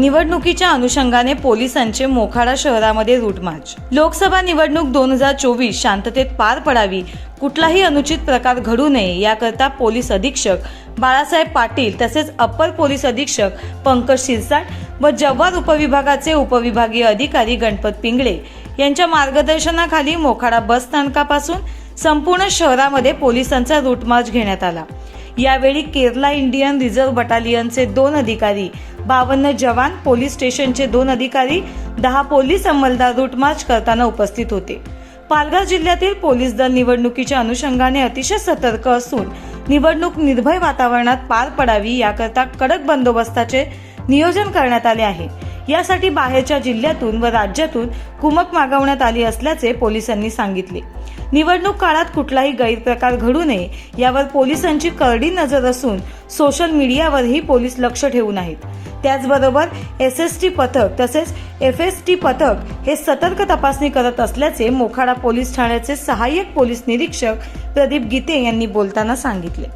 निवडणुकीच्या अनुषंगाने पोलिसांचे मोखाडा शहरामध्ये रूटमार्च लोकसभा निवडणूक दोन हजार चोवीस शांततेत पार पडावी. कुठलाही अनुचित प्रकार घडू नये याकरता पोलीस अधीक्षक बाळासाहेब पाटील तसेच अप्पर पोलीस अधीक्षक पंकज शिरसाट व जव्हार उपविभागाचे उपविभागीय अधिकारी गणपत पिंगळे यांच्या मार्गदर्शनाखाली मोखाडा बस स्थानकापासून संपूर्ण शहरामध्ये पोलिसांचा रूटमार्च घेण्यात आला. यावेळी केरला इंडियन रिझर्व्ह बटालियनचे दोन अधिकारी बावन्न जवान पोलीस स्टेशनचे दोन अधिकारी दहा पोलीस अंमलदार रूट मार्च करताना उपस्थित होते. पालघर जिल्ह्यातील पोलीस दल निवडणुकीच्या अनुषंगाने अतिशय सतर्क असून निवडणूक निर्भय वातावरणात पार पडावी याकरता कडक बंदोबस्ताचे नियोजन करण्यात आले आहे. यासाठी बाहेरच्या जिल्ह्यातून व राज्यातून कुमक मागवण्यात आली असल्याचे पोलिसांनी सांगितले. निवडणूक काळात कुठलाही गैरप्रकार घडू नये यावर पोलिसांची करडी नजर असून सोशल मीडियावरही पोलीस लक्ष ठेवून आहेत. त्याचबरोबर एस एस टी पथक तसेच एफ एस टी पथक हे सतर्क तपासणी करत असल्याचे मोखाडा पोलीस ठाण्याचे सहाय्यक पोलीस निरीक्षक प्रदीप गीते यांनी बोलताना सांगितले.